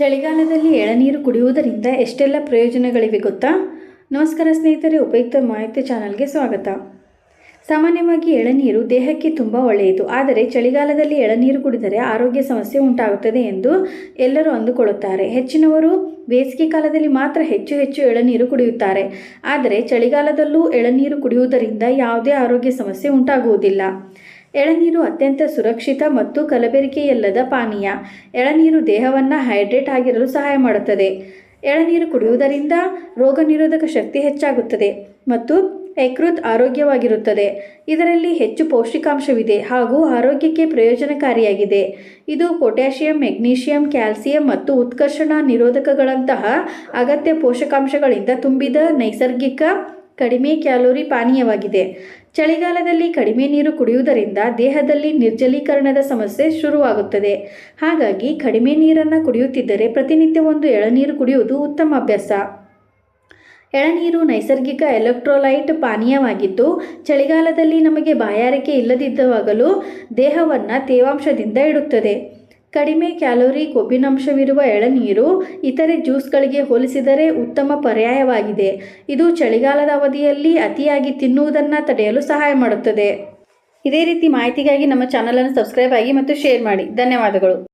ಚಳಿಗಾಲದಲ್ಲಿ ಎಳನೀರು ಕುಡಿಯುವುದರಿಂದ ಎಷ್ಟೆಲ್ಲ ಪ್ರಯೋಜನಗಳಿವೆ ಗೊತ್ತಾ? ನಮಸ್ಕಾರ ಸ್ನೇಹಿತರೆ, ಉಪಯುಕ್ತ ಮಾಹಿತಿ ಚಾನಲ್ಗೆ ಸ್ವಾಗತ. ಸಾಮಾನ್ಯವಾಗಿ ಎಳನೀರು ದೇಹಕ್ಕೆ ತುಂಬ ಒಳ್ಳೆಯದು, ಆದರೆ ಚಳಿಗಾಲದಲ್ಲಿ ಎಳನೀರು ಕುಡಿದರೆ ಆರೋಗ್ಯ ಸಮಸ್ಯೆ ಉಂಟಾಗುತ್ತದೆ ಎಂದು ಎಲ್ಲರೂ ಅಂದುಕೊಳ್ಳುತ್ತಾರೆ. ಹೆಚ್ಚಿನವರು ಬೇಸಿಗೆ ಕಾಲದಲ್ಲಿ ಮಾತ್ರ ಹೆಚ್ಚು ಹೆಚ್ಚು ಎಳನೀರು ಕುಡಿಯುತ್ತಾರೆ, ಆದರೆ ಚಳಿಗಾಲದಲ್ಲೂ ಎಳನೀರು ಕುಡಿಯುವುದರಿಂದ ಯಾವುದೇ ಆರೋಗ್ಯ ಸಮಸ್ಯೆ ಉಂಟಾಗುವುದಿಲ್ಲ. ಎಳನೀರು ಅತ್ಯಂತ ಸುರಕ್ಷಿತ ಮತ್ತು ಕಲಬೆರಿಕೆಯಲ್ಲದ ಪಾನೀಯ. ಎಳನೀರು ದೇಹವನ್ನು ಹೈಡ್ರೇಟ್ ಆಗಿರಲು ಸಹಾಯ ಮಾಡುತ್ತದೆ. ಎಳನೀರು ಕುಡಿಯುವುದರಿಂದ ರೋಗ ನಿರೋಧಕ ಶಕ್ತಿ ಹೆಚ್ಚಾಗುತ್ತದೆ ಮತ್ತು ಯಕೃತ್ ಆರೋಗ್ಯವಾಗಿರುತ್ತದೆ. ಇದರಲ್ಲಿ ಹೆಚ್ಚು ಪೌಷ್ಟಿಕಾಂಶವಿದೆ ಹಾಗೂ ಆರೋಗ್ಯಕ್ಕೆ ಪ್ರಯೋಜನಕಾರಿಯಾಗಿದೆ. ಇದು ಪೊಟ್ಯಾಷಿಯಂ, ಮೆಗ್ನೀಷಿಯಂ, ಕ್ಯಾಲ್ಸಿಯಂ ಮತ್ತು ಉತ್ಕರ್ಷಣ ನಿರೋಧಕಗಳಂತಹ ಅಗತ್ಯ ಪೋಷಕಾಂಶಗಳಿಂದ ತುಂಬಿದ ನೈಸರ್ಗಿಕ ಕಡಿಮೆ ಕ್ಯಾಲೋರಿ ಪಾನೀಯವಾಗಿದೆ. ಚಳಿಗಾಲದಲ್ಲಿ ಕಡಿಮೆ ನೀರು ಕುಡಿಯುವುದರಿಂದ ದೇಹದಲ್ಲಿ ನಿರ್ಜಲೀಕರಣದ ಸಮಸ್ಯೆ ಶುರುವಾಗುತ್ತದೆ. ಹಾಗಾಗಿ ಕಡಿಮೆ ನೀರನ್ನು ಕುಡಿಯುತ್ತಿದ್ದರೆ ಪ್ರತಿನಿತ್ಯ ಒಂದು ಎಳನೀರು ಕುಡಿಯುವುದು ಉತ್ತಮ ಅಭ್ಯಾಸ. ಎಳನೀರು ನೈಸರ್ಗಿಕ ಎಲೆಕ್ಟ್ರೋಲೈಟ್ ಪಾನೀಯವಾಗಿದ್ದು, ಚಳಿಗಾಲದಲ್ಲಿ ನಮಗೆ ಬಾಯಾರಿಕೆ ಇಲ್ಲದಿದ್ದವಾಗಲೂ ದೇಹವನ್ನು ತೇವಾಂಶದಿಂದ ಇಡುತ್ತದೆ. ಕಡಿಮೆ ಕ್ಯಾಲೋರಿ ಕೊಬ್ಬಿನಾಂಶವಿರುವ ಎಳನೀರು ಇತರೆ ಜ್ಯೂಸ್ಗಳಿಗೆ ಹೋಲಿಸಿದರೆ ಉತ್ತಮ ಪರ್ಯಾಯವಾಗಿದೆ. ಇದು ಚಳಿಗಾಲದ ಅವಧಿಯಲ್ಲಿ ಅತಿಯಾಗಿ ತಿನ್ನುವುದನ್ನು ತಡೆಯಲು ಸಹಾಯ ಮಾಡುತ್ತದೆ. ಇದೇ ರೀತಿ ಮಾಹಿತಿಗಾಗಿ ನಮ್ಮ ಚಾನಲನ್ನು ಸಬ್ಸ್ಕ್ರೈಬ್ ಆಗಿ ಮತ್ತು ಶೇರ್ ಮಾಡಿ. ಧನ್ಯವಾದಗಳು.